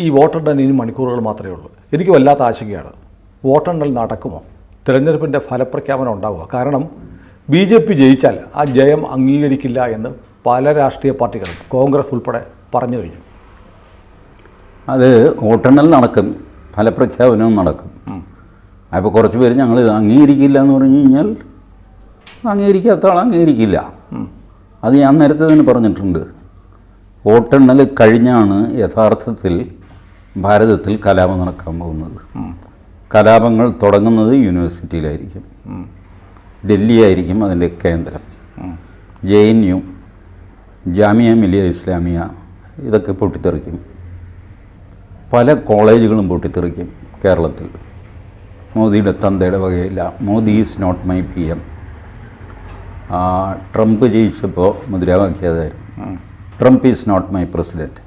ഈ വോട്ടെണ്ണൽ ഇനി മണിക്കൂറുകൾ മാത്രമേ ഉള്ളൂ. എനിക്ക് വല്ലാത്ത ആശങ്കയാണ്. വോട്ടെണ്ണൽ നടക്കുമോ? തിരഞ്ഞെടുപ്പിന്റെ ഫലപ്രഖ്യാപനം ഉണ്ടാവുക കാരണം ബി ജെ പി ജയിച്ചാൽ ആ ജയം അംഗീകരിക്കില്ല എന്ന് പല രാഷ്ട്രീയ പാർട്ടികളും കോൺഗ്രസ് ഉൾപ്പെടെ പറഞ്ഞു കഴിഞ്ഞു. അത് വോട്ടെണ്ണൽ നടക്കും. ഫലപ്രഖ്യാപനവും നടക്കും. അപ്പോൾ കുറച്ച് പേര് ഞങ്ങൾ ഇത് അംഗീകരിക്കില്ല എന്ന് പറഞ്ഞു കഴിഞ്ഞാൽ അംഗീകരിക്കാത്ത ആൾ അംഗീകരിക്കില്ല. അത് ഞാൻ നേരത്തെ തന്നെ പറഞ്ഞിട്ടുണ്ട്. വോട്ടെണ്ണൽ കഴിഞ്ഞാണ് യഥാർത്ഥത്തിൽ ഭാരതത്തിൽ കലാപം നടക്കാൻ പോകുന്നത്. കലാപങ്ങൾ തുടങ്ങുന്നത് യൂണിവേഴ്സിറ്റിയിലായിരിക്കും. ഡൽഹി ആയിരിക്കും അതിന്റെ കേന്ദ്രം. J N U Jamia Millia Islamia ഇതൊക്കെ പൊട്ടിത്തെറിക്കും. പല കോളേജുകളും പൊട്ടിത്തെറിക്കും കേരളത്തിൽ. മോദിയുടെ തന്തയുടെ വകയില്ല Modi is not my P M Trump ജയിച്ചപ്പോൾ മുദ്രാവാക്യതായിരുന്നു Trump is not my president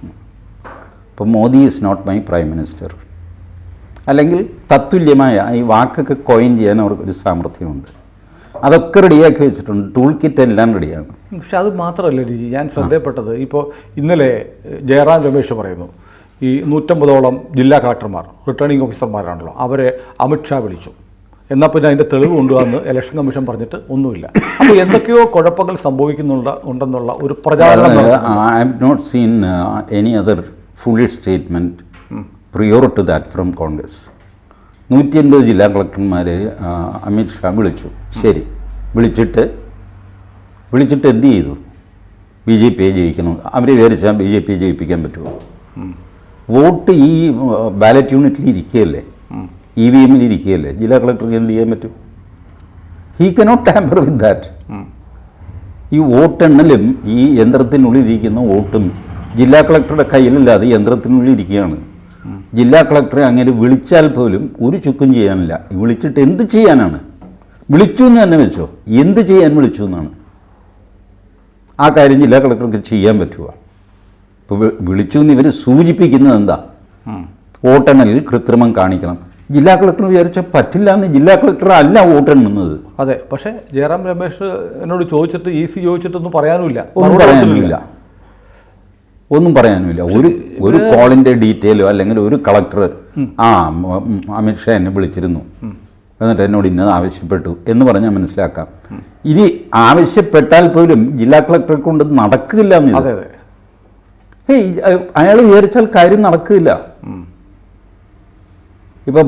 അപ്പോൾ Modi is not my prime minister അല്ലെങ്കിൽ തത്തുല്യമായ ഈ വാക്കൊക്കെ കോയിൻ ചെയ്യാൻ അവർക്കൊരു സാമർഥ്യമുണ്ട്. അതൊക്കെ റെഡിയാക്കി വെച്ചിട്ടുണ്ട്. ടൂൾ കിറ്റ് എല്ലാം റെഡിയാണ് പക്ഷെ അത് മാത്രമല്ല രുചി. ഞാൻ ശ്രദ്ധയപ്പെട്ടത് ഇപ്പോൾ ഇന്നലെ ജയറാം രമേശ് പറയുന്നു. ഈ നൂറ്റമ്പതോളം ജില്ലാ കളക്ടർമാർ റിട്ടേണിംഗ് ഓഫീസർമാരാണല്ലോ അവരെ അമിത്ഷാ വിളിച്ചു. എന്നാൽ പിന്നെ അതിന്റെ തെളിവ് കൊണ്ടുവന്ന് ഇലക്ഷൻ കമ്മീഷൻ പറഞ്ഞിട്ട് ഒന്നുമില്ല. അപ്പോൾ എന്തൊക്കെയോ കുഴപ്പങ്ങൾ സംഭവിക്കുന്നുണ്ട് ഉണ്ടെന്നുള്ള ഒരു പ്രചാരണം I have not seen any other fully statement prior to that from Congress നൂറ്റി അൻപത് ജില്ലാ കളക്ടർമാരെ അമിത്ഷാ വിളിച്ചു. ശരി. വിളിച്ചിട്ട് വിളിച്ചിട്ട് എന്ത് ചെയ്തു? ബി ജെ പിയെ ജയിക്കണം. അവർ വിചാരിച്ചാൽ ബി ജെ പിയെ ജയിപ്പിക്കാൻ പറ്റുമോ വോട്ട് ഈ ബാലറ്റ് യൂണിറ്റിൽ ഇരിക്കുകയല്ലേ? ഇ വി എമ്മിൽ ഇരിക്കുകയല്ലേ? ജില്ലാ കളക്ടർക്ക് എന്ത് ചെയ്യാൻ പറ്റും? He cannot tamper with that ഈ വോട്ടെണ്ണലും ഈ യന്ത്രത്തിനുള്ളിൽ ഇരിക്കുന്ന വോട്ടും ജില്ലാ കളക്ടറുടെ കയ്യിലല്ല അത് യന്ത്രത്തിനുള്ളിൽ ഇരിക്കുകയാണ്. ജില്ലാ കളക്ടറെ അങ്ങനെ വിളിച്ചാൽ പോലും ഒരു ചുക്കും ചെയ്യാനില്ല. വിളിച്ചിട്ട് എന്ത് ചെയ്യാനാണ്? വിളിച്ചു എന്ന് തന്നെ വെച്ചോ എന്ത് ചെയ്യാൻ വിളിച്ചു എന്നാണ്. ആ കാര്യം ജില്ലാ കളക്ടർക്ക് ചെയ്യാൻ പറ്റുമോ ഇപ്പോൾ വിളിച്ചു എന്ന് ഇവർ സൂചിപ്പിക്കുന്നത് എന്താ? വോട്ടെണ്ണലിൽ കൃത്രിമം കാണിക്കണം. ജില്ലാ കളക്ടർ വിചാരിച്ചാൽ പറ്റില്ല എന്ന് ജില്ലാ കളക്ടർ അല്ല വോട്ടെണ്ണുന്നത്. അതെ പക്ഷേ ജയറാം രമേശ് എന്നോട് ചോദിച്ചിട്ട് ഇ സി ചോദിച്ചിട്ടൊന്നും പറയാനുമില്ല. ഒന്നും പറയാനുമില്ല. ഒന്നും പറയാനുമില്ല. ഒരു ഒരു കോളിന്റെ ഡീറ്റെയിലോ അല്ലെങ്കിൽ ഒരു കളക്ടർ ആ അമിത്ഷാ എന്നെ വിളിച്ചിരുന്നു. എന്നിട്ട് എന്നോട് ഇന്നത് ആവശ്യപ്പെട്ടു എന്ന് പറഞ്ഞാൽ മനസ്സിലാക്കാം. ഇനി ആവശ്യപ്പെട്ടാൽ പോലും ജില്ലാ കളക്ടറെ കൊണ്ട് നടക്കില്ല എന്ന് ഏയ് അയാൾ വിചാരിച്ചാൽ കാര്യം നടക്കില്ല. ഇപ്പൊ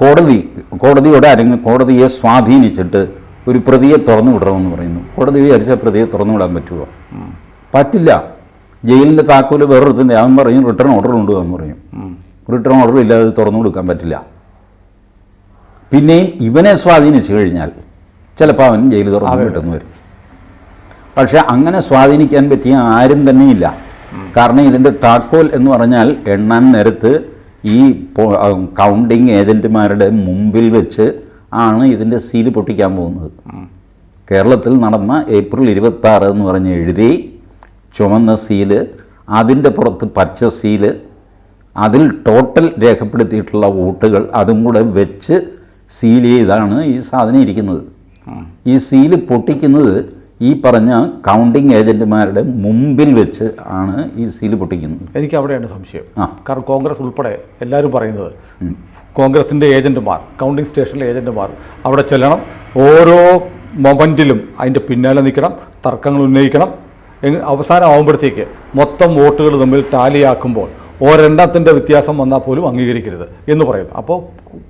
കോടതി കോടതിയോട് ആരെങ്കിലും കോടതിയെ സ്വാധീനിച്ചിട്ട് ഒരു പ്രതിയെ തുറന്നു വിടണമെന്ന് പറയുന്നു. കോടതി വിചാരിച്ചാൽ പ്രതിയെ തുറന്നു വിടാൻ പറ്റുമോ? പറ്റില്ല. ജയിലിന്റെ താക്കോൽ തന്നെ അവൻ പറയും റിട്ടേൺ ഓർഡർ ഉണ്ട് എന്ന് പറയും. റിട്ടേൺ ഓർഡർ ഇല്ലാതെ തുറന്നു കൊടുക്കാൻ പറ്റില്ല. പിന്നെയും ഇവനെ സ്വാധീനിച്ചു കഴിഞ്ഞാൽ ചിലപ്പോൾ അവൻ ജയിൽ തുറന്നു കിട്ടുന്നു വരും. പക്ഷേ അങ്ങനെ സ്വാധീനിക്കാൻ പറ്റിയ ആരും തന്നെയില്ല. കാരണം ഇതിന്റെ താക്കോൽ എന്ന് പറഞ്ഞാൽ എണ്ണാൻ നേരത്ത് ഈ കൗണ്ടിങ് ഏജന്റുമാരുടെ മുമ്പിൽ വെച്ച് ആണ് ഇതിന്റെ സീൽ പൊട്ടിക്കാൻ പോകുന്നത്. കേരളത്തിൽ നടന്ന ഏപ്രിൽ ഇരുപത്താറ് എന്ന് പറഞ്ഞ് എഴുതി ചുവന്ന സീൽ അതിന്റെ പുറത്ത് പച്ച സീൽ അതിൽ ടോട്ടൽ രേഖപ്പെടുത്തിയിട്ടുള്ള വോട്ടുകൾ അതും കൂടെ വെച്ച് സീൽ ചെയ്താണ് ഈ സാധനം ഇരിക്കുന്നത്. ഈ സീൽ പൊട്ടിക്കുന്നത് ഈ പറഞ്ഞ കൗണ്ടിങ് ഏജന്റുമാരുടെ മുമ്പിൽ വെച്ച് ആണ് ഈ സീൽ പൊട്ടിക്കുന്നത്. എനിക്ക് അവിടെയാണ് സംശയം. ആ. കാരണം കോൺഗ്രസ് ഉൾപ്പെടെ എല്ലാവരും പറയുന്നത് കോൺഗ്രസിന്റെ ഏജന്റുമാർ കൗണ്ടിങ് സ്റ്റേഷനിലെ ഏജന്റുമാർ അവിടെ ചെല്ലണം. ഓരോ മൊമെന്റിലും അതിന്റെ പിന്നാലെ നിൽക്കണം തർക്കങ്ങൾ ഉന്നയിക്കണം. അവസാനം ആകുമ്പോഴത്തേക്ക് മൊത്തം വോട്ടുകൾ തമ്മിൽ ടാലിയാക്കുമ്പോൾ ഒരെണ്ണത്തിന്റെ വ്യത്യാസം വന്നാൽ പോലും അംഗീകരിക്കരുത് എന്ന് പറയുന്നു. അപ്പോൾ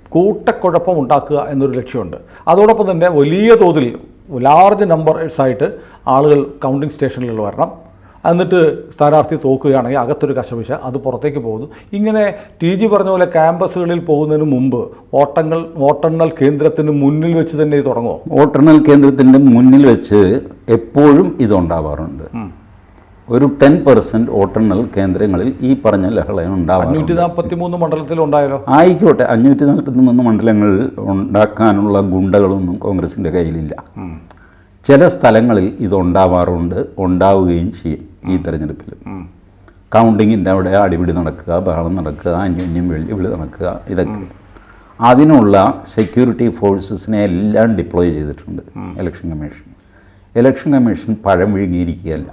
കൂട്ടക്കുഴപ്പം ഉണ്ടാക്കുക എന്നൊരു ലക്ഷ്യമുണ്ട്. അതോടൊപ്പം തന്നെ വലിയ തോതിൽ ലാർജ് നമ്പേഴ്സായിട്ട് ആളുകൾ കൗണ്ടിംഗ് സ്റ്റേഷനിൽ വരണം. എന്നിട്ട് സ്ഥാനാർത്ഥി തോക്കുകയാണെങ്കിൽ അകത്തൊരു കശപിശ അത് പുറത്തേക്ക് പോകുന്നു. ഇങ്ങനെ ടി ജി പറഞ്ഞ പോലെ ക്യാമ്പസുകളിൽ പോകുന്നതിന് മുമ്പ് വോട്ടങ്ങൾ വോട്ടെണ്ണൽ കേന്ദ്രത്തിന് മുന്നിൽ വെച്ച് തന്നെ ഇത് തുടങ്ങുമോ വോട്ടെണ്ണൽ കേന്ദ്രത്തിന്റെ മുന്നിൽ വെച്ച് എപ്പോഴും ഇതുണ്ടാവാറുണ്ട്. ഒരു ടെൻ പെർസെന്റ് വോട്ടെണ്ണൽ കേന്ദ്രങ്ങളിൽ ഈ പറഞ്ഞ ലഹള അഞ്ഞൂറ്റി ഉണ്ടാവാറുണ്ട്. നാൽപ്പത്തി മൂന്ന് മണ്ഡലത്തിലുണ്ടായാലോ ആയിക്കോട്ടെ അഞ്ഞൂറ്റി നാൽപ്പത്തി മൂന്ന് മണ്ഡലങ്ങളിൽ ഉണ്ടാക്കാനുള്ള ഗുണ്ടകളൊന്നും കോൺഗ്രസിന്റെ കയ്യിലില്ല. ചില സ്ഥലങ്ങളിൽ ഇതുണ്ടാവാറുണ്ട് ഉണ്ടാവുകയും ചെയ്യും. ഈ തെരഞ്ഞെടുപ്പിൽ കൗണ്ടിങ്ങിന്റെ അവിടെ അടിപിടി നടക്കുക ബഹളം നടക്കുക അന്യോന്യം വെള്ളിവിളി നടക്കുക ഇതൊക്കെ. അതിനുള്ള സെക്യൂരിറ്റി ഫോഴ്സസിനെ എല്ലാം ഡിപ്ലോയ് ചെയ്തിട്ടുണ്ട് ഇലക്ഷൻ കമ്മീഷൻ ഇലക്ഷൻ കമ്മീഷൻ പഴം വിഴുങ്ങിയിരിക്കുകയല്ല.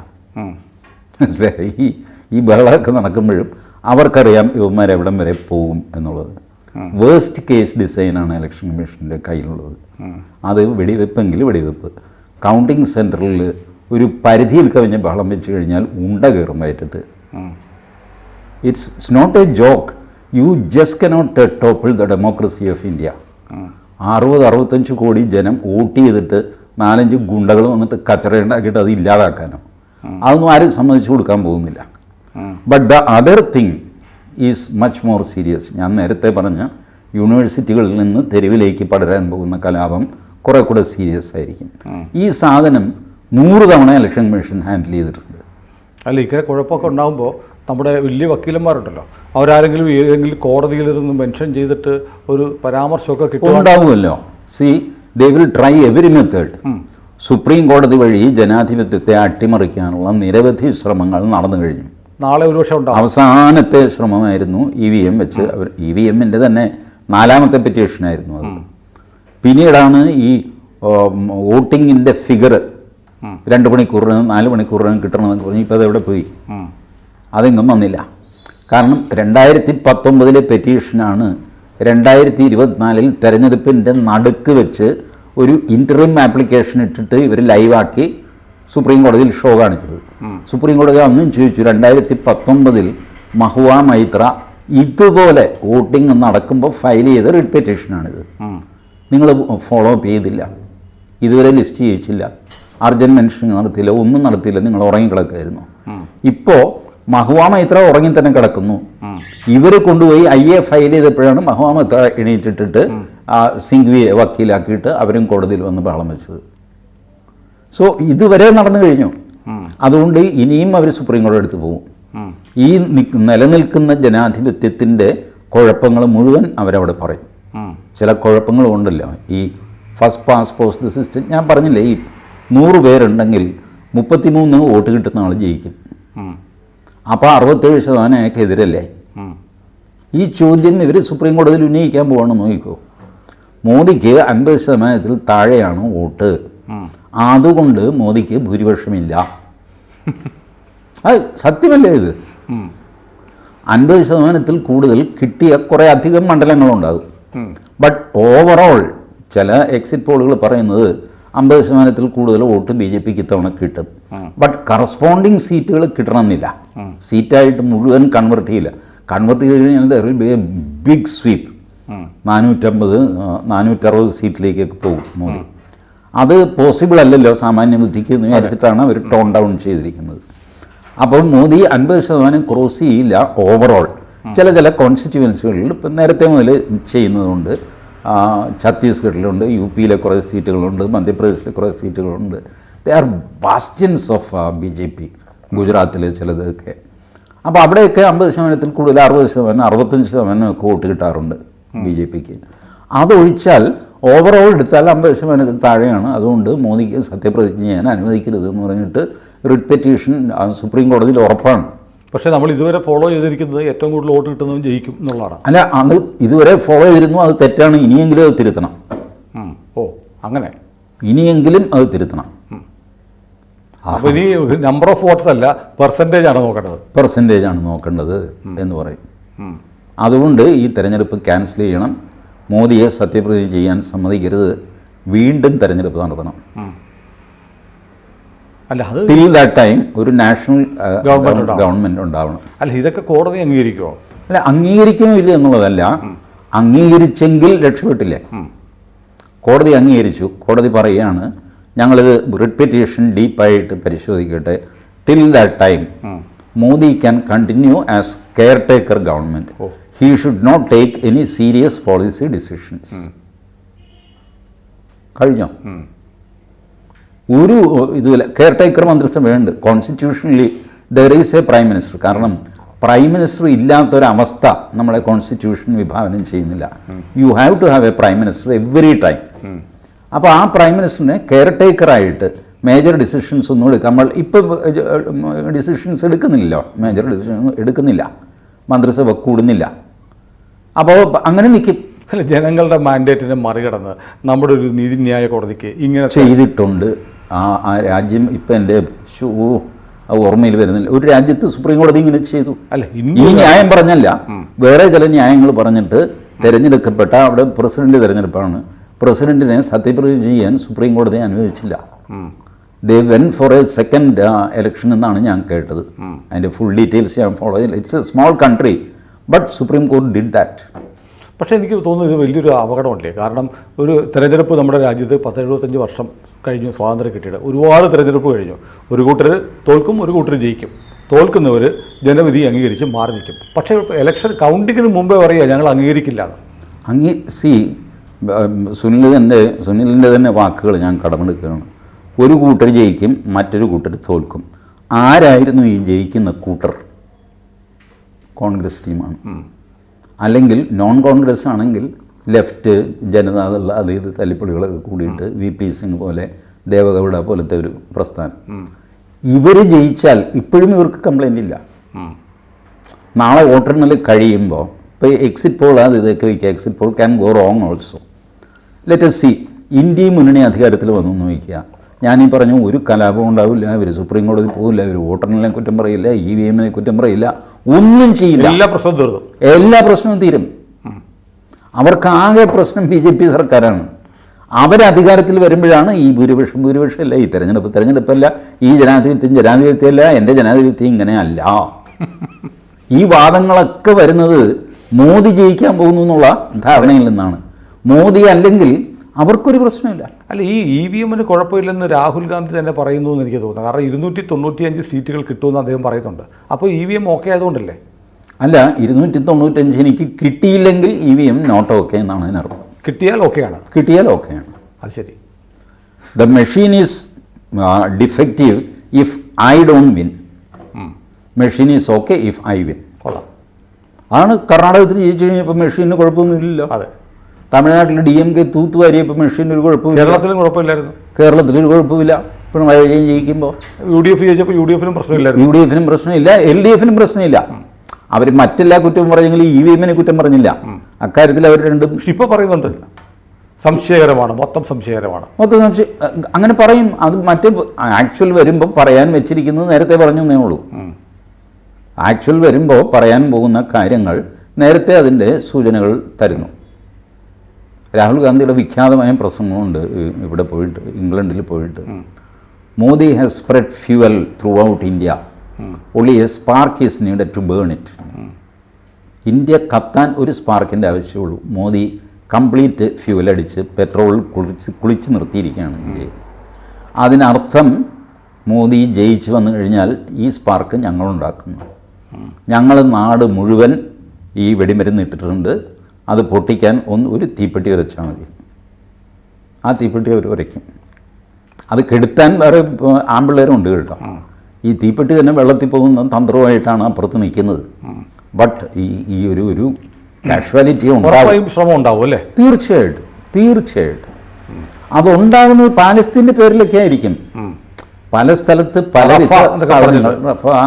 മനസ്സിലായി? ഈ ഈ ബഹളമൊക്കെ നടക്കുമ്പോഴും അവർക്കറിയാം ഇവന്മാർ എവിടം വരെ പോകും എന്നുള്ളത്. വേസ്റ്റ് കേസ് ഡിസൈനാണ് ഇലക്ഷൻ കമ്മീഷന്റെ കയ്യിലുള്ളത്. അത് വെടിവെപ്പെങ്കിൽ വെടിവെപ്പ്. കൗണ്ടിങ് സെന്ററിൽ ഒരു പരിധിയിൽ കവിഞ്ഞ് ബഹളം വെച്ച് കഴിഞ്ഞാൽ ഉണ്ട കയറും വയറ്റത്ത്. It's it's not a joke you just cannot topple the democracy of India അറുപത് അറുപത്തഞ്ച് കോടി ജനം വോട്ട് ചെയ്തിട്ട് നാലഞ്ച് ഗുണ്ടകൾ വന്നിട്ട് കച്ചറ ഉണ്ടാക്കിയിട്ട് അത് ഇല്ലാതാക്കാനോ. അതൊന്നും ആരും സമ്മതിച്ചു കൊടുക്കാൻ പോകുന്നില്ല. But the other thing is much more serious ഞാൻ നേരത്തെ പറഞ്ഞ യൂണിവേഴ്സിറ്റികളിൽ നിന്ന് തെരുവിലേക്ക് പടരാൻ പോകുന്ന കലാപം കുറെ കൂടെ സീരിയസ് ആയിരിക്കും. ഈ സാധനം നൂറ് തവണ ഇലക്ഷൻ കമ്മീഷൻ ഹാൻഡിൽ ചെയ്തിട്ടുണ്ട്. അല്ല ഇങ്ങനെ കുഴപ്പമൊക്കെ ഉണ്ടാകുമ്പോൾ നമ്മുടെ വലിയ വക്കീലന്മാരുണ്ടല്ലോ. അവരാരെങ്കിലും ഏതെങ്കിലും കോടതിയിൽ നിന്ന് മെൻഷൻ ചെയ്തിട്ട് ഒരു പരാമർശമൊക്കെ കിട്ടുക ഉണ്ടാവുമല്ലോ. See they will try every method supreme കോടതി വഴി ജനാധിപത്യത്തെ അട്ടിമറിക്കാനുള്ള നിരവധി ശ്രമങ്ങൾ നടന്നു കഴിഞ്ഞു. നാളെ ഒരുപക്ഷെ ഉണ്ടാവും. അവസാനത്തെ ശ്രമമായിരുന്നു ഇ വി എം വെച്ച് അവർ ഇ വി എമ്മിന്റെ തന്നെ നാലാമത്തെ പെറ്റീഷനായിരുന്നു അത്. പിന്നീടാണ് ഈ വോട്ടിങ്ങിന്റെ ഫിഗർ രണ്ട് മണിക്കൂറിന് നാല് മണിക്കൂറിന് കിട്ടണമെന്ന് പറഞ്ഞു. ഇപ്പോൾ അതെവിടെ പോയി. അതെങ്ങും വന്നില്ല. കാരണം രണ്ടായിരത്തി പത്തൊമ്പതിലെ പെറ്റീഷനാണ് രണ്ടായിരത്തി ഇരുപത്തിനാലിൽ തെരഞ്ഞെടുപ്പിന്റെ നടുക്ക് വെച്ച് ഒരു ഇന്ററിം ആപ്ലിക്കേഷൻ ഇട്ടിട്ട് ഇവർ ലൈവാക്കി സുപ്രീം കോടതിയിൽ ഷോ കാണിച്ചത്. സുപ്രീം കോടതി അന്നും ചോദിച്ചു രണ്ടായിരത്തി പത്തൊമ്പതിൽ മഹുവ മൈത്ര ഇതുപോലെ വോട്ടിംഗ് നടക്കുമ്പോൾ ഫയൽ ചെയ്ത റിട്ട് പെറ്റീഷനാണിത് നിങ്ങൾ ഫോളോ അപ്പ് ചെയ്തില്ല. ഇതുവരെ ലിസ്റ്റ് ചെയ്യിച്ചില്ല. അർജന്റ് മെൻഷൻ നടത്തിയില്ല ഒന്നും നടത്തിയില്ല നിങ്ങൾ ഉറങ്ങിക്കിടക്കായിരുന്നു. ഇപ്പോൾ മഹുവാമ ഇത്ര ഉറങ്ങി തന്നെ കിടക്കുന്നു ഇവർ കൊണ്ടുപോയി ഐ എ ഫയൽ ചെയ്തപ്പോഴാണ് മഹുവാമ ഇത്ര എണീറ്റിട്ടിട്ട് ആ സിംഗ്വിയെ വക്കീലാക്കിയിട്ട് അവരും കോടതിയിൽ വന്ന് ബഹളം വെച്ചത്. സോ ഇതുവരെ നടന്നു കഴിഞ്ഞു. അതുകൊണ്ട് ഇനിയും അവർ സുപ്രീം കോടതി എടുത്ത് പോകും ഈ നിലനിൽക്കുന്ന ജനാധിപത്യത്തിന്റെ കുഴപ്പങ്ങൾ മുഴുവൻ അവരവിടെ പറയും. ചില കുഴപ്പങ്ങളും ഉണ്ടല്ലോ ഈ ഫസ്റ്റ് പാസ് പോസ്റ്റ് സിസ്റ്റം ഞാൻ പറഞ്ഞില്ലേ ഈ നൂറ് പേരുണ്ടെങ്കിൽ മുപ്പത്തിമൂന്ന് വോട്ട് കിട്ടുന്ന ആൾ ജയിക്കും. അപ്പോൾ അറുപത്തേഴ് ശതമാനം അയാൾക്ക് എതിരല്ലേ ഈ ചോദ്യം ഇവർ സുപ്രീം കോടതിയിൽ ഉന്നയിക്കാൻ പോകണമെന്ന് നോക്കിക്കോ മോദിക്ക് അൻപത് ശതമാനത്തിൽ താഴെയാണ് വോട്ട്. അതുകൊണ്ട് മോദിക്ക് ഭൂരിപക്ഷമില്ല അത് സത്യമല്ലേ ഇത്. അൻപത് ശതമാനത്തിൽ കൂടുതൽ കിട്ടിയ കുറേ അധികം മണ്ഡലങ്ങളുണ്ടാകും. ബട്ട് ഓവറോൾ ചില എക്സിറ്റ് പോളുകൾ പറയുന്നത് അമ്പത് ശതമാനത്തിൽ കൂടുതൽ വോട്ട് ബി ജെ പിക്ക് ഇത്തവണ കിട്ടും. ബട്ട് കറസ്പോണ്ടിങ് സീറ്റുകൾ കിട്ടണമെന്നില്ല. സീറ്റായിട്ട് മുഴുവൻ കൺവെർട്ട് ചെയ്യില്ല. കൺവെർട്ട് ചെയ്ത് കഴിഞ്ഞാൽ ബിഗ് സ്വീപ്പ്. നാനൂറ്റമ്പത് നാനൂറ്ററുപത് സീറ്റിലേക്കൊക്കെ പോകും മോദി. അത് പോസിബിൾ അല്ലല്ലോ സാമാന്യ ബുദ്ധിക്ക് എന്ന് വിചാരിച്ചിട്ടാണ് അവർ ടോൺ ഡൗൺ ചെയ്തിരിക്കുന്നത്. അപ്പോൾ മോദി അൻപത് ശതമാനം ക്രോസ് ചെയ്യില്ല ഓവറോൾ ചില ചില കോൺസ്റ്റിറ്റ്യുവൻസികളിൽ ഇപ്പം നേരത്തെ മുതൽ ചെയ്യുന്നതുകൊണ്ട് ഛത്തീസ്ഗഡിലുണ്ട് യു പിയിലെ കുറേ സീറ്റുകളുണ്ട് മധ്യപ്രദേശിലെ കുറേ സീറ്റുകളുണ്ട്. They are bastions of B J P ഗുജറാത്തിൽ ചിലതൊക്കെ. അപ്പോൾ അവിടെയൊക്കെ അമ്പത് ശതമാനത്തിൽ കൂടുതൽ അറുപത് ശതമാനം അറുപത്തഞ്ച് ശതമാനം ഒക്കെ വോട്ട് കിട്ടാറുണ്ട് ബി ജെ പിക്ക്. അതൊഴിച്ചാൽ ഓവറോൾ എടുത്താൽ അമ്പത് ശതമാനത്തിൽ താഴെയാണ്. അതുകൊണ്ട് മോദിക്ക് സത്യപ്രതിജ്ഞ ചെയ്യാൻ അനുവദിക്കരുത് എന്ന് പറഞ്ഞിട്ട് റിട്ട് പെറ്റീഷൻ സുപ്രീം കോടതിയിൽ ഉറപ്പാണ്. പക്ഷേ നമ്മൾ ഇതുവരെ ഫോളോ ചെയ്തിരിക്കുന്നത് ഏറ്റവും കൂടുതൽ വോട്ട് കിട്ടുന്നതും ജയിക്കും എന്നുള്ളതാണ്. അല്ല അത് ഇതുവരെ ഫോളോ ചെയ്തിരുന്നു അത് തെറ്റാണ്. ഇനിയെങ്കിലും അത് തിരുത്തണം. ഓ അങ്ങനെ. ഇനിയെങ്കിലും അത് തിരുത്തണം. അപ്പോൾ ഇനി നമ്പർ ഓഫ് വോട്ട്സ് അല്ല പെർസെന്റേജ് ആണ് നോക്കേണ്ടത്. പെർസെന്റേജ് ആണ് നോക്കേണ്ടത് എന്ന് പറയും. അതുകൊണ്ട് ഈ തെരഞ്ഞെടുപ്പ് ക്യാൻസൽ ചെയ്യണം. മോദിയെ സത്യപ്രതിജ്ഞ ചെയ്യാൻ സമ്മതിക്കരുത്. വീണ്ടും തെരഞ്ഞെടുപ്പ് നടത്തണം. അല്ല അത് ടിൽ ദാറ്റ് ടൈം ഒരു നാഷണൽ Government ഉണ്ടാവണം. ഗവൺമെന്റ് ഉണ്ടാവണം അല്ല ഇതൊക്കെ കോടതി അംഗീകരിക്കുമോ അല്ല അംഗീകരിക്കുന്നില്ല എന്നുള്ളതല്ല അംഗീകരിച്ചെങ്കിൽ രക്ഷപ്പെട്ടില്ലേ. കോടതി അംഗീകരിച്ചു കോടതി പറയുകയാണ് ഞങ്ങളിത് റിട്ട് പെറ്റീഷൻ ഡീപ്പായിട്ട് പരിശോധിക്കട്ടെ till that time. Modi can continue as caretaker government. He should not take any serious policy decisions കഴിഞ്ഞോ. ഒരു ഇത് caretaker മന്ത്രിസഭയുണ്ട് constitutionally there is a prime minister കാരണം പ്രൈം മിനിസ്റ്റർ ഇല്ലാത്തൊരവസ്ഥ നമ്മളെ കോൺസ്റ്റിറ്റ്യൂഷൻ വിഭാവനം ചെയ്യുന്നില്ല. You have to have a prime minister every time അപ്പോൾ ആ പ്രൈം മിനിസ്റ്ററിനെ കെയർ ടേക്കറായിട്ട് മേജർ ഡിസിഷൻസ് ഒന്നും എടുക്കുക നമ്മൾ ഇപ്പം ഡിസിഷൻസ് എടുക്കുന്നില്ലല്ലോ. മേജർ ഡിസിഷൻ എടുക്കുന്നില്ല. മന്ത്രിസഭ കൂടുന്നില്ല. അപ്പോൾ അങ്ങനെ നിൽക്കും അല്ല ജനങ്ങളുടെ മാൻഡേറ്റിനെ മറികടന്ന് നമ്മുടെ ഒരു നീതിന്യായ കോടതിക്ക് ഇങ്ങനെ ചെയ്തിട്ടുണ്ട്. ആ ആ രാജ്യം ഇപ്പം എന്റെ ഷൂ ഓർമ്മയിൽ വരുന്നില്ല. ഒരു രാജ്യത്ത് സുപ്രീം കോടതി ഇങ്ങനെ ചെയ്തു. അല്ല ഈ ന്യായം പറഞ്ഞല്ല. വേറെ ചില ന്യായങ്ങൾ പറഞ്ഞിട്ട് തിരഞ്ഞെടുക്കപ്പെട്ട അവിടെ പ്രസിഡന്റ് തിരഞ്ഞെടുപ്പാണ്. പ്രസിഡന്റിനെ സത്യപ്രതിജ്ഞ ചെയ്യാൻ സുപ്രീം കോടതി അനുവദിച്ചില്ല. They went for a second election എന്നാണ് ഞാൻ കേട്ടത്. അതിന്റെ ഫുൾ ഡീറ്റെയിൽസ് ഞാൻ ഫോളോ ചെയ്യില്ല it's a small country but supreme court did that പക്ഷേ എനിക്ക് തോന്നുന്നു ഇത് വലിയൊരു അപകടമല്ലേ കാരണം ഒരു തെരഞ്ഞെടുപ്പ് നമ്മുടെ രാജ്യത്ത് പത്ത് എഴുപത്തഞ്ച് വർഷം കഴിഞ്ഞു സ്വാതന്ത്ര്യം കിട്ടിയിട്ട് ഒരുപാട് തിരഞ്ഞെടുപ്പ് കഴിഞ്ഞു. ഒരു കൂട്ടർ തോൽക്കും ഒരു കൂട്ടർ ജയിക്കും. തോൽക്കുന്നവർ ജനവിധി അംഗീകരിച്ച് മാറി നിൽക്കും. പക്ഷേ ഇലക്ഷൻ കൗണ്ടിങ്ങിന് മുമ്പേ പറയുക ഞങ്ങൾ അംഗീകരിക്കില്ല എന്ന്. അങ്ങി സി സുനിലിന്റെ സുനിലിന്റെ തന്നെ വാക്കുകൾ ഞാൻ കടമെടുക്കുകയാണ്. ഒരു കൂട്ടർ ജയിക്കും മറ്റൊരു കൂട്ടർ തോൽക്കും. ആരായിരുന്നു ഈ ജയിക്കുന്ന കൂട്ടർ? കോൺഗ്രസ് ടീമാണ്. അല്ലെങ്കിൽ നോൺ കോൺഗ്രസ് ആണെങ്കിൽ ലെഫ്റ്റ് ജനതാദൾ അത് ഇത് തല്ലിപ്പൊളികളൊക്കെ കൂടിയിട്ട് വി പി സിംഗ് പോലെ ദേവഗൗഡ പോലത്തെ ഒരു പ്രസ്ഥാനം. ഇവർ ജയിച്ചാൽ ഇപ്പോഴും ഇവർക്ക് കംപ്ലൈന്റ് ഇല്ല. നാളെ വോട്ടെണ്ണൽ കഴിയുമ്പോൾ ഇപ്പോൾ എക്സിറ്റ് പോൾ അത് ഇതൊക്കെ വയ്ക്കുക. Exit poll can go wrong also let's see India മുന്നണി അധികാരത്തിൽ വന്നു എന്ന് വയ്ക്കുക. ഞാനീ പറഞ്ഞു ഒരു കലാപം ഉണ്ടാവില്ല. ഇവർ സുപ്രീം കോടതി പോകില്ല ഇവർ വോട്ടെണ്ണലിനെ കുറ്റം പറയില്ല. ഇ വി എമ്മിനെ കുറ്റം പറയില്ല. ഒന്നും ചെയ്യില്ല. എല്ലാ പ്രശ്നവും തീർന്നു. എല്ലാ പ്രശ്നവും തീരും. അവർക്ക് ആകെ പ്രശ്നം ബി ജെ പി സർക്കാരാണ്. അവരധികാരത്തിൽ വരുമ്പോഴാണ് ഈ ഭൂരിപക്ഷം ഭൂരിപക്ഷമല്ല. ഈ തെരഞ്ഞെടുപ്പ് തെരഞ്ഞെടുപ്പല്ല. ഈ ജനാധിപത്യം ജനാധിപത്യമല്ല എന്റെ ജനാധിപത്യം ഇങ്ങനെയല്ല ഈ വാദങ്ങളൊക്കെ വരുന്നത് മോദി ജയിക്കാൻ പോകുന്നു എന്നുള്ള ധാരണയിൽ നിന്നാണ്. മോദി അല്ലെങ്കിൽ അവർക്കൊരു പ്രശ്നമില്ല. അല്ല ഈ ഇ വി എമ്മിന് കുഴപ്പമില്ലെന്ന് രാഹുൽ ഗാന്ധി തന്നെ പറയുന്നു എന്ന് എനിക്ക് തോന്നുന്നു. കാരണം ഇരുന്നൂറ്റി തൊണ്ണൂറ്റിയഞ്ച് സീറ്റുകൾ കിട്ടുമെന്ന് അദ്ദേഹം പറയുന്നുണ്ട്. അപ്പോൾ ഇ വി എം ഓക്കെ ആയതുകൊണ്ടല്ലേ? അല്ല ഇരുന്നൂറ്റി തൊണ്ണൂറ്റഞ്ച് എനിക്ക് കിട്ടിയില്ലെങ്കിൽ E V M not okay എന്നാണ് അതിനർത്ഥം. കിട്ടിയാൽ ഓക്കെയാണ്. കിട്ടിയാൽ ഓക്കെയാണ്. അത് ശരി. The machine is defective if I don't win machine is okay if I win. കൊള്ളാം. ആണ് കർണാടകത്തിൽ ജയിച്ചു കഴിഞ്ഞപ്പോൾ മെഷീന് കുഴപ്പമൊന്നുമില്ലല്ലോ. അതെ. തമിഴ്നാട്ടിൽ ഡി എം കെ തൂത്തുവാരിയപ്പോൾ മെഷീൻ ഒരു കുഴപ്പമില്ല. കേരളത്തിലും കുഴപ്പമില്ലായിരുന്നു. കേരളത്തിലൊരു കുഴപ്പമില്ല. പിണറായി വിജയൻ ജയിക്കുമ്പോൾ. യു ഡി എഫ് ജയിച്ചപ്പോൾ യു ഡി എഫിനും പ്രശ്നമില്ല യു ഡി എഫിനും പ്രശ്നമില്ല എൽ ഡി എഫിനും പ്രശ്നമില്ല. അവർ മറ്റെല്ലാ കുറ്റവും പറഞ്ഞെങ്കിൽ ഇ വി എമ്മിനെ കുറ്റം പറഞ്ഞില്ല. അക്കാര്യത്തിൽ അവർ രണ്ടും ഇപ്പോൾ പറയുന്നുണ്ട്. സംശയകരമാണ് മൊത്തം സംശയകരമാണ്. മൊത്തം സംശയം അങ്ങനെ പറയും. അത് മറ്റേ ആക്ച്വൽ വരുമ്പോൾ പറയാൻ വെച്ചിരിക്കുന്നത് നേരത്തെ പറഞ്ഞു എന്നേ ഉള്ളൂ. ആക്ച്വൽ വരുമ്പോൾ പറയാൻ പോകുന്ന കാര്യങ്ങൾ നേരത്തെ അതിന്റെ സൂചനകൾ തരുന്നു. രാഹുൽ ഗാന്ധിയുടെ വിഖ്യാതമായ പ്രസംഗമുണ്ട് ഇവിടെ പോയിട്ട് ഇംഗ്ലണ്ടിൽ പോയിട്ട്. Modi has spread fuel throughout India only a spark is needed to burn it India കത്താൻ ഒരു സ്പാർക്കിന്റെ ആവശ്യമുള്ളൂ. മോദി കംപ്ലീറ്റ് ഫ്യൂവൽ അടിച്ച് പെട്രോൾ കുളിച്ച് കുളിച്ച് നിർത്തിയിരിക്കുകയാണ് ഇന്ത്യയിൽ അതിനർത്ഥം മോദി ജയിച്ചു വന്നു കഴിഞ്ഞാൽ ഈ സ്പാർക്ക് ഞങ്ങളുണ്ടാക്കുന്നു ഞങ്ങൾ നാട് മുഴുവൻ ഈ വെടിമരുന്ന് ഇട്ടിട്ടുണ്ട്. അത് പൊട്ടിക്കാൻ ഒന്ന് ഒരു തീപ്പെട്ടി ഉരച്ചാൽ മതി. ആ തീപ്പെട്ടി അവർ ഉരയ്ക്കും അത് കെടുത്താൻ വേറെ ആമ്പിള്ളേരും ഉണ്ട് കേട്ടോ. ഈ തീപ്പെട്ടി തന്നെ വെള്ളത്തിൽ പോകുന്ന തന്ത്രമായിട്ടാണ് അപ്പുറത്ത് നിൽക്കുന്നത്. ബട്ട് ഈ ഈ ഒരു ഒരു കാഷ്വാലിറ്റി ഉണ്ടാകും. ശ്രമം ഉണ്ടാവും അല്ലേ? തീർച്ചയായിട്ടും തീർച്ചയായിട്ടും. അതുണ്ടാകുന്നത് പാലസ്തീന്റെ പേരിലൊക്കെ ആയിരിക്കും. പല സ്ഥലത്ത് പല അതായത് എന്നൊക്കെ സാധനങ്ങൾ.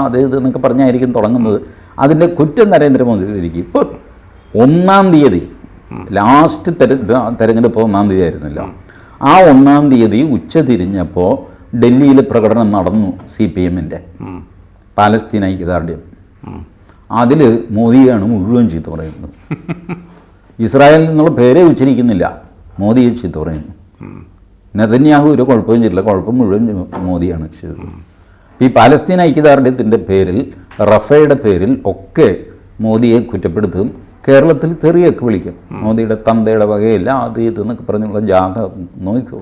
അത് ഇത് എന്നൊക്കെ പറഞ്ഞായിരിക്കും തുടങ്ങുന്നത്. അതിന്റെ കുറ്റം നരേന്ദ്രമോദിയിലിരിക്കും ഇപ്പോൾ ഒന്നാം തീയതി ലാസ്റ്റ് തെര തെരഞ്ഞെടുപ്പ് ഒന്നാം തീയതി ആയിരുന്നല്ലോ. ആ ഒന്നാം തീയതി ഉച്ച തിരിഞ്ഞപ്പോൾ ഡൽഹിയിൽ പ്രകടനം നടന്നു സി പി എമ്മിന്റെ. പാലസ്തീൻ ഐക്യദാർഢ്യം. അതിൽ മോദിയാണ് മുഴുവൻ ചീത്ത പറയുന്നത്. ഇസ്രായേൽ എന്നുള്ള പേരെ ഉച്ചരിക്കുന്നില്ല. മോദിയെ ചീത്ത പറയുന്നു. നെതന്യാഹു ഒരു കുഴപ്പവും ചെയ്തില്ല. കുഴപ്പം മുഴുവൻ മോദിയാണ് ചെയ്തത്. ഈ പാലസ്തീൻ ഐക്യദാർഢ്യത്തിന്റെ പേരിൽ റഫയുടെ പേരിൽ ഒക്കെ മോദിയെ കുറ്റപ്പെടുത്തും. കേരളത്തിൽ തെറിയൊക്കെ വിളിക്കും. മോദിയുടെ തന്തയുടെ വകയില്ല അത് ഇത് എന്നൊക്കെ പറഞ്ഞുള്ള ജാഥ നോക്കൂ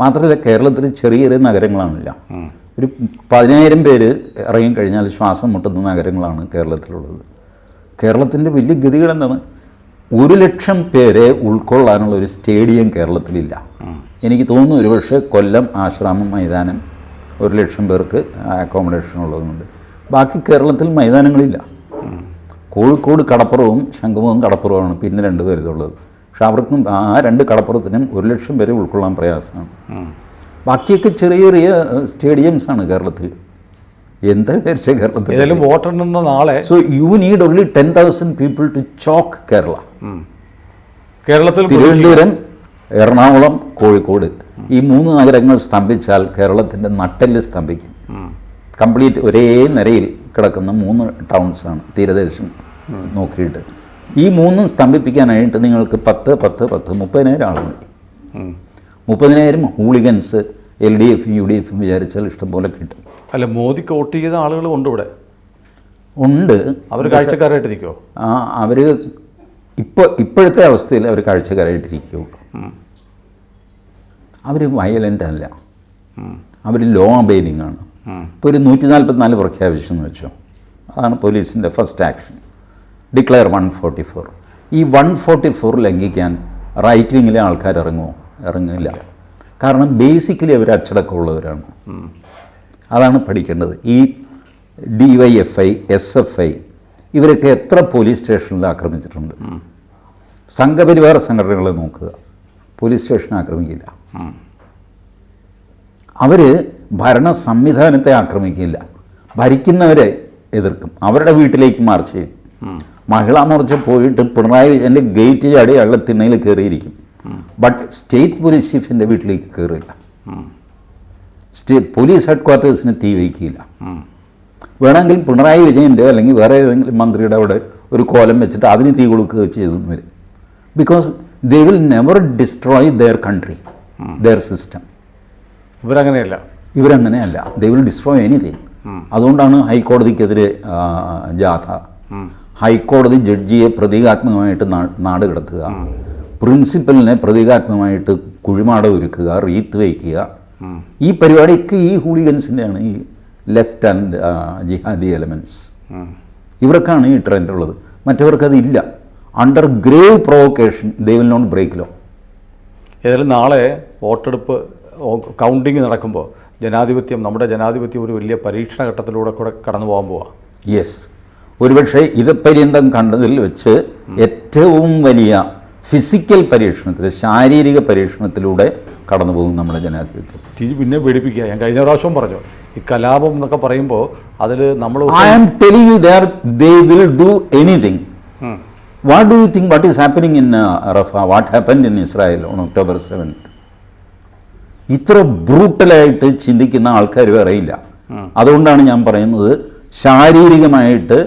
മാത്രമല്ല കേരളത്തിൽ ചെറിയ ചെറിയ നഗരങ്ങളാണില്ല. ഒരു പതിനായിരം പേര് ഇറങ്ങിക്കഴിഞ്ഞാൽ ശ്വാസം മുട്ടുന്ന നഗരങ്ങളാണ് കേരളത്തിലുള്ളത്. കേരളത്തിന്റെ വലിയ ഗതികൾ എന്താണ്? ഒരു ലക്ഷം പേരെ ഉൾക്കൊള്ളാനുള്ള ഒരു സ്റ്റേഡിയം കേരളത്തിലില്ല. എനിക്ക് തോന്നുന്നു ഒരുപക്ഷെ കൊല്ലം ആശ്രാമം മൈതാനം ഒരു ലക്ഷം പേർക്ക് അക്കോമഡേഷൻ ഉള്ളതുകൊണ്ട്. ബാക്കി കേരളത്തിൽ മൈതാനങ്ങളില്ല. കോഴിക്കോട് കടപ്പുറവും ശംഖുമുഖം കടപ്പുറവുമാണ് പിന്നെ രണ്ട് പേരുള്ളത് പക്ഷെ അവർക്കും ആ രണ്ട് കടപ്പുറത്തിനും ഒരു ലക്ഷം പേരെ ഉൾക്കൊള്ളാൻ പ്രയാസമാണ്. ബാക്കിയൊക്കെ ചെറിയ ചെറിയ സ്റ്റേഡിയംസ് ആണ് കേരളത്തിൽ. എന്താ വിചാരിച്ച കേരളത്തിൽ ഏതായാലും വോട്ടെണ്ണുന്ന നാളെ so you need only ten thousand people to choke Kerala കേരളത്തിൽ തിരുവനന്തപുരം എറണാകുളം കോഴിക്കോട്. ഈ മൂന്ന് നഗരങ്ങൾ സ്തംഭിച്ചാൽ കേരളത്തിന്റെ നട്ടെല്ല് സ്തംഭിക്കും. കംപ്ലീറ്റ് ഒരേ നിരയിൽ കിടക്കുന്ന മൂന്ന് ടൗൺസാണ് തീരദേശം നോക്കിയിട്ട്. ഈ മൂന്നും സ്തംഭിപ്പിക്കാനായിട്ട് നിങ്ങൾക്ക് പത്ത് പത്ത് പത്ത് മുപ്പതിനായിരം ആളുകൾ മുപ്പതിനായിരം hooligans L D F U D എഫും വിചാരിച്ചാൽ ഇഷ്ടംപോലെ കിട്ടും. അല്ല മോദിക്ക് വോട്ട് ചെയ്ത ആളുകളും ഉണ്ട് ഇവിടെ? ഉണ്ട്. അവർ കാഴ്ചക്കാരായിട്ട് നിൽക്കുമോ അവർ ഇപ്പോൾ ഇപ്പോഴത്തെ അവസ്ഥയിൽ അവർ കാഴ്ചക്കാരായിട്ടിരിക്കുകയുള്ളൂ അവർ വയലന്റ് അല്ല. അവർ ലോ അബൈഡിങ് ആണ്. ഇപ്പോൾ ഒരു നൂറ്റി നാൽപ്പത്തിനാല് പ്രഖ്യാപിച്ചെന്ന് വെച്ചോ? അതാണ് പോലീസിന്റെ first action declare one forty four ഈ വൺ ഫോർട്ടി ഫോർ ലംഘിക്കാൻ റൈറ്റ് വിങ്ങിലെ ആൾക്കാർ ഇറങ്ങുമോ ഇറങ്ങില്ല കാരണം ബേസിക്കലി അവർ അച്ചടക്കമുള്ളവരാണ്. അതാണ് പഠിക്കേണ്ടത്. ഈ D Y F I S F I ഇവരൊക്കെ എത്ര പോലീസ് സ്റ്റേഷനിൽ ആക്രമിച്ചിട്ടുണ്ട്? സംഘപരിവാര സംഘടനകളെ നോക്കുക. Police station ആക്രമിക്കില്ല. അവർ ഭരണ സംവിധാനത്തെ ആക്രമിക്കില്ല. ഭരിക്കുന്നവരെ എതിർക്കും. അവരുടെ വീട്ടിലേക്ക് മാർച്ച് ചെയ്യും. മഹിളാ മോർച്ച പോയിട്ട് പിണറായി വിജയന്റെ ഗേറ്റ് ചാടി അയാളുടെ തിണ്ണയിൽ കയറിയിരിക്കും ബട്ട് സ്റ്റേറ്റ് പോലീസ് ചീഫിന്റെ വീട്ടിലേക്ക് കയറില്ല സ്റ്റേറ്റ് പോലീസ് ഹെഡ് ക്വാർട്ടേഴ്സിന് തീ വയ്ക്കില്ല. വേണമെങ്കിൽ പിണറായി വിജയന്റെ അല്ലെങ്കിൽ വേറെ ഏതെങ്കിലും മന്ത്രിയുടെ അവിടെ ഒരു കോലം വെച്ചിട്ട് അതിന് തീ കൊടുക്കുക ചെയ്തു വരും. Because they will never destroy their country their system ഇവരങ്ങനെയല്ല. ഇവരങ്ങനെയല്ല. ദേ വിൽ ഡിസ്ട്രോയ് എനിത്തിങ് അതുകൊണ്ടാണ് ഹൈക്കോടതിക്കെതിരെ ജാഥ. ഹൈക്കോടതി ജഡ്ജിയെ പ്രതീകാത്മകമായിട്ട് നാട് കിടത്തുക. പ്രിൻസിപ്പലിനെ പ്രതീകാത്മകമായിട്ട് കുഴിമാട ഒരുക്കുക റീത്ത് വയ്ക്കുക. ഈ പരിപാടിയൊക്കെ ഈ ഹൂളിഗൻസിന്റെയാണ് ഈ ലെഫ്റ്റ് ആൻഡ് ജിഹാദി എലമെന്റ്സ് ഇവർക്കാണ് ഈ ട്രെൻഡ് ഉള്ളത് മറ്റവർക്കതില്ല. Under grave provocation they will not break law. ഏതായാലും നാളെ വോട്ടെടുപ്പ് കൗണ്ടിങ് നടക്കുമ്പോൾ ജനാധിപത്യം നമ്മുടെ ജനാധിപത്യം ഒരു വലിയ പരീക്ഷണ ഘട്ടത്തിലൂടെ കൂടെ കടന്നു പോകാൻ പോവാ. യെസ് ഒരുപക്ഷെ ഇത് പര്യന്തം കണ്ടതിൽ വെച്ച് ഏറ്റവും വലിയ ഫിസിക്കൽ പരീക്ഷണത്തിൽ ശാരീരിക പരീക്ഷണത്തിലൂടെ കടന്നു പോകും നമ്മുടെ ജനാധിപത്യം. ടി ജി പിന്നെ പേടിപ്പിക്കുക. ഞാൻ കഴിഞ്ഞ പ്രാവശ്യം പറഞ്ഞു ഈ കലാപം എന്നൊക്കെ പറയുമ്പോൾ അതിൽ നമ്മൾ I am telling you there they will do anything what do you think what is happening in Rafah what happen in Israel on October seventh ഇത്ര ബ്രൂട്ടലായിട്ട് ചിന്തിക്കുന്ന ആൾക്കാർ വേറെയില്ല അതുകൊണ്ടാണ് ഞാൻ പറയുന്നത് ശാരീരികമായിട്ട്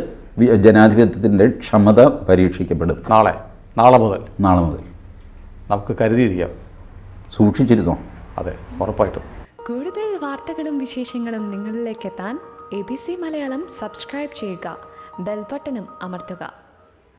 ജനാധിപത്യത്തിന്റെ ക്ഷമത പരീക്ഷിക്കപ്പെടും. നാളെ. നാളെ മുതൽ. നാളെ മുതൽ. നമുക്ക് കരുതിയിരിക്കാം. സൂക്ഷിച്ചിരുന്നോ? അതെ ഉറപ്പായിട്ടും. കൂടുതൽ വാർത്തകളും വിശേഷങ്ങളും നിങ്ങളിലേക്ക് എത്താൻ A B C Malayalam subscribe ചെയ്യുക. ബെൽബട്ടനും അമർത്തുക.